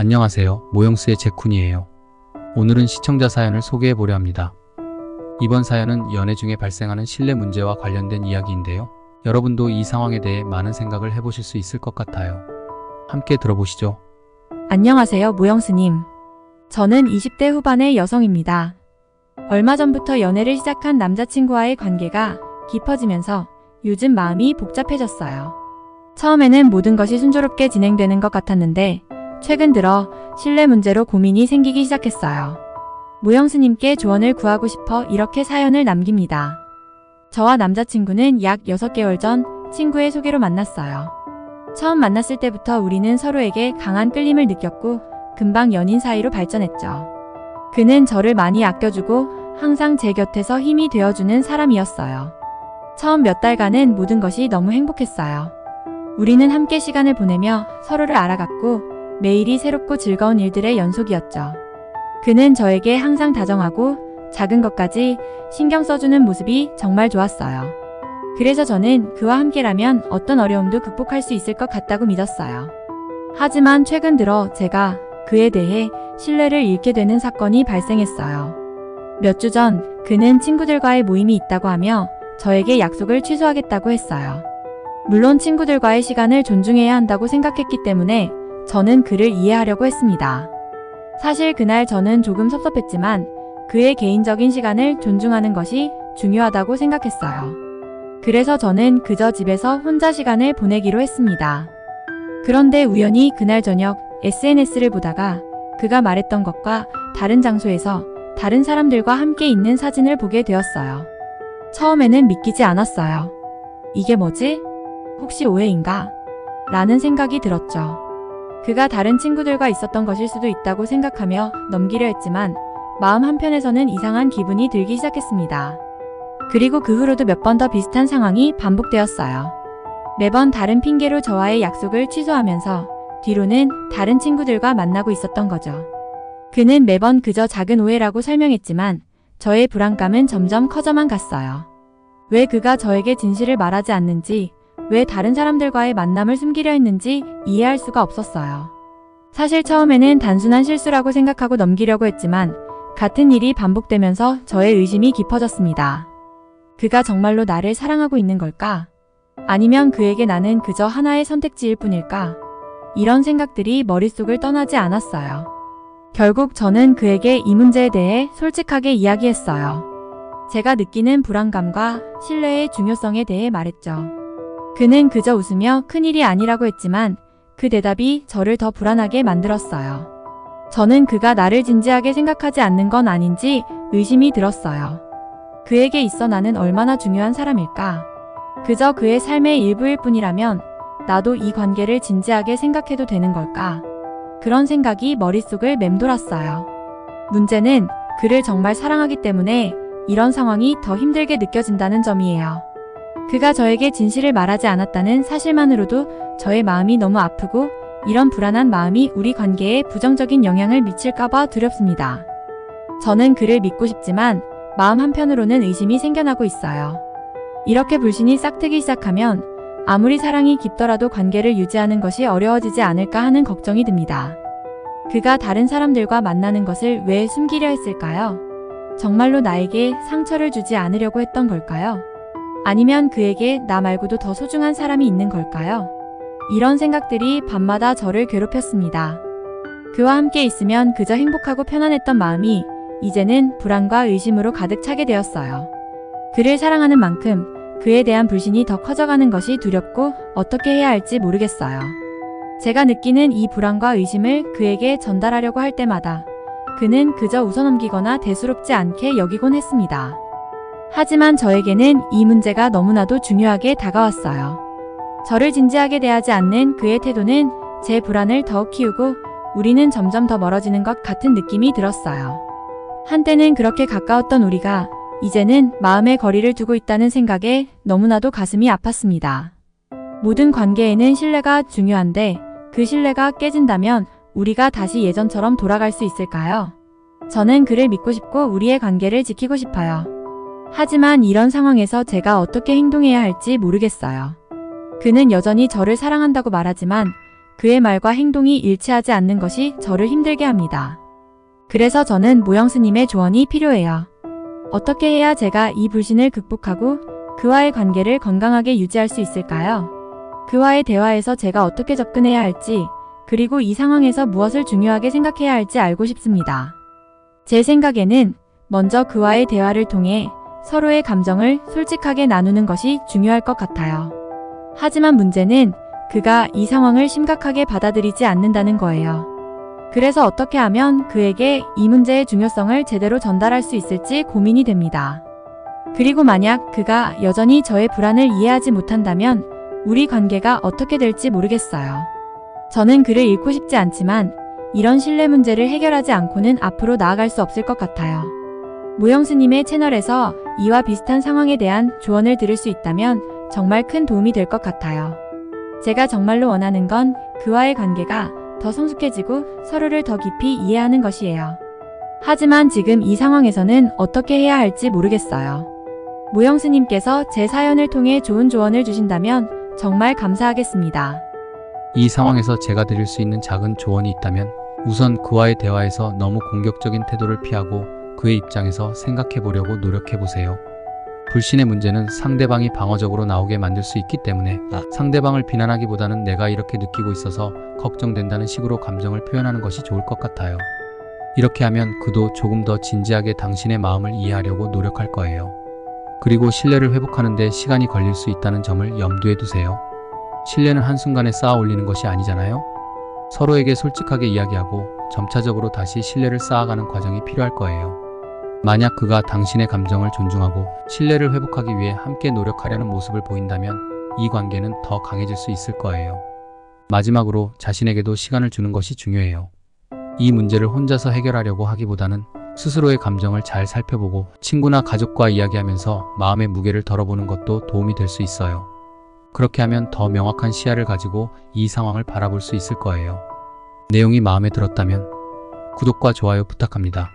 안녕하세요. 모영스의 제쿤이에요. 오늘은 시청자 사연을 소개해 보려 합니다. 이번 사연은 연애 중에 발생하는 신뢰 문제와 관련된 이야기인데요. 여러분도 이 상황에 대해 많은 생각을 해보실 수 있을 것 같아요. 함께 들어보시죠. 안녕하세요, 모영스님. 저는 20대 후반의 여성입니다. 얼마 전부터 연애를 시작한 남자친구와의 관계가 깊어지면서 요즘 마음이 복잡해졌어요. 처음에는 모든 것이 순조롭게 진행되는 것 같았는데, 최근 들어 신뢰 문제로 고민이 생기기 시작했어요. 모영스님께 조언을 구하고 싶어 이렇게 사연을 남깁니다. 저와 남자친구는 약 6개월 전 친구의 소개로 만났어요. 처음 만났을 때부터 우리는 서로에게 강한 끌림을 느꼈고 금방 연인 사이로 발전했죠. 그는 저를 많이 아껴주고 항상 제 곁에서 힘이 되어주는 사람이었어요. 처음 몇 달간은 모든 것이 너무 행복했어요. 우리는 함께 시간을 보내며 서로를 알아갔고 매일이 새롭고 즐거운 일들의 연속이었죠. 그는 저에게 항상 다정하고 작은 것까지 신경 써주는 모습이 정말 좋았어요. 그래서 저는 그와 함께라면 어떤 어려움도 극복할 수 있을 것 같다고 믿었어요. 하지만 최근 들어 제가 그에 대해 신뢰를 잃게 되는 사건이 발생했어요. 몇 주 전 그는 친구들과의 모임이 있다고 하며 저에게 약속을 취소하겠다고 했어요. 물론 친구들과의 시간을 존중해야 한다고 생각했기 때문에 저는 그를 이해하려고 했습니다. 사실 그날 저는 조금 섭섭했지만 그의 개인적인 시간을 존중하는 것이 중요하다고 생각했어요. 그래서 저는 그저 집에서 혼자 시간을 보내기로 했습니다. 그런데 우연히 그날 저녁 SNS를 보다가 그가 말했던 것과 다른 장소에서 다른 사람들과 함께 있는 사진을 보게 되었어요. 처음에는 믿기지 않았어요. 이게 뭐지? 혹시 오해인가? 라는 생각이 들었죠. 그가 다른 친구들과 있었던 것일 수도 있다고 생각하며 넘기려 했지만 마음 한편에서는 이상한 기분이 들기 시작했습니다. 그리고 그 후로도 몇 번 더 비슷한 상황이 반복되었어요. 매번 다른 핑계로 저와의 약속을 취소하면서 뒤로는 다른 친구들과 만나고 있었던 거죠. 그는 매번 그저 작은 오해라고 설명했지만 저의 불안감은 점점 커져만 갔어요. 왜 그가 저에게 진실을 말하지 않는지, 왜 다른 사람들과의 만남을 숨기려 했는지 이해할 수가 없었어요. 사실 처음에는 단순한 실수라고 생각하고 넘기려고 했지만 같은 일이 반복되면서 저의 의심이 깊어졌습니다. 그가 정말로 나를 사랑하고 있는 걸까? 아니면 그에게 나는 그저 하나의 선택지일 뿐일까? 이런 생각들이 머릿속을 떠나지 않았어요. 결국 저는 그에게 이 문제에 대해 솔직하게 이야기했어요. 제가 느끼는 불안감과 신뢰의 중요성에 대해 말했죠. 그는 그저 웃으며 큰일이 아니라고 했지만 그 대답이 저를 더 불안하게 만들었어요. 저는 그가 나를 진지하게 생각하지 않는 건 아닌지 의심이 들었어요. 그에게 있어 나는 얼마나 중요한 사람일까? 그저 그의 삶의 일부일 뿐이라면 나도 이 관계를 진지하게 생각해도 되는 걸까? 그런 생각이 머릿속을 맴돌았어요. 문제는 그를 정말 사랑하기 때문에 이런 상황이 더 힘들게 느껴진다는 점이에요. 그가 저에게 진실을 말하지 않았다는 사실만으로도 저의 마음이 너무 아프고 이런 불안한 마음이 우리 관계에 부정적인 영향을 미칠까봐 두렵습니다. 저는 그를 믿고 싶지만 마음 한편으로는 의심이 생겨나고 있어요. 이렇게 불신이 싹트기 시작하면 아무리 사랑이 깊더라도 관계를 유지하는 것이 어려워지지 않을까 하는 걱정이 듭니다. 그가 다른 사람들과 만나는 것을 왜 숨기려 했을까요? 정말로 나에게 상처를 주지 않으려고 했던 걸까요? 아니면 그에게 나 말고도 더 소중한 사람이 있는 걸까요? 이런 생각들이 밤마다 저를 괴롭혔습니다. 그와 함께 있으면 그저 행복하고 편안했던 마음이 이제는 불안과 의심으로 가득 차게 되었어요. 그를 사랑하는 만큼 그에 대한 불신이 더 커져가는 것이 두렵고 어떻게 해야 할지 모르겠어요. 제가 느끼는 이 불안과 의심을 그에게 전달하려고 할 때마다 그는 그저 웃어넘기거나 대수롭지 않게 여기곤 했습니다. 하지만 저에게는 이 문제가 너무나도 중요하게 다가왔어요. 저를 진지하게 대하지 않는 그의 태도는 제 불안을 더욱 키우고 우리는 점점 더 멀어지는 것 같은 느낌이 들었어요. 한때는 그렇게 가까웠던 우리가 이제는 마음의 거리를 두고 있다는 생각에 너무나도 가슴이 아팠습니다. 모든 관계에는 신뢰가 중요한데 그 신뢰가 깨진다면 우리가 다시 예전처럼 돌아갈 수 있을까요? 저는 그를 믿고 싶고 우리의 관계를 지키고 싶어요. 하지만 이런 상황에서 제가 어떻게 행동해야 할지 모르겠어요. 그는 여전히 저를 사랑한다고 말하지만 그의 말과 행동이 일치하지 않는 것이 저를 힘들게 합니다. 그래서 저는 모영스님의 조언이 필요해요. 어떻게 해야 제가 이 불신을 극복하고 그와의 관계를 건강하게 유지할 수 있을까요? 그와의 대화에서 제가 어떻게 접근해야 할지, 그리고 이 상황에서 무엇을 중요하게 생각해야 할지 알고 싶습니다. 제 생각에는 먼저 그와의 대화를 통해 서로의 감정을 솔직하게 나누는 것이 중요할 것 같아요. 하지만 문제는 그가 이 상황을 심각하게 받아들이지 않는다는 거예요. 그래서 어떻게 하면 그에게 이 문제의 중요성을 제대로 전달할 수 있을지 고민이 됩니다. 그리고 만약 그가 여전히 저의 불안을 이해하지 못한다면 우리 관계가 어떻게 될지 모르겠어요. 저는 그를 잃고 싶지 않지만 이런 신뢰 문제를 해결하지 않고는 앞으로 나아갈 수 없을 것 같아요. 모영스님의 채널에서 이와 비슷한 상황에 대한 조언을 들을 수 있다면 정말 큰 도움이 될 것 같아요. 제가 정말로 원하는 건 그와의 관계가 더 성숙해지고 서로를 더 깊이 이해하는 것이에요. 하지만 지금 이 상황에서는 어떻게 해야 할지 모르겠어요. 모영스님께서 제 사연을 통해 좋은 조언을 주신다면 정말 감사하겠습니다. 이 상황에서 제가 드릴 수 있는 작은 조언이 있다면 우선 그와의 대화에서 너무 공격적인 태도를 피하고 그의 입장에서 생각해 보려고 노력해 보세요. 불신의 문제는 상대방이 방어적으로 나오게 만들 수 있기 때문에 상대방을 비난하기보다는 내가 이렇게 느끼고 있어서 걱정된다는 식으로 감정을 표현하는 것이 좋을 것 같아요. 이렇게 하면 그도 조금 더 진지하게 당신의 마음을 이해하려고 노력할 거예요. 그리고 신뢰를 회복하는데 시간이 걸릴 수 있다는 점을 염두에 두세요. 신뢰는 한순간에 쌓아 올리는 것이 아니잖아요? 서로에게 솔직하게 이야기하고 점차적으로 다시 신뢰를 쌓아가는 과정이 필요할 거예요. 만약 그가 당신의 감정을 존중하고 신뢰를 회복하기 위해 함께 노력하려는 모습을 보인다면 이 관계는 더 강해질 수 있을 거예요. 마지막으로 자신에게도 시간을 주는 것이 중요해요. 이 문제를 혼자서 해결하려고 하기보다는 스스로의 감정을 잘 살펴보고 친구나 가족과 이야기하면서 마음의 무게를 덜어보는 것도 도움이 될 수 있어요. 그렇게 하면 더 명확한 시야를 가지고 이 상황을 바라볼 수 있을 거예요. 내용이 마음에 들었다면 구독과 좋아요 부탁합니다.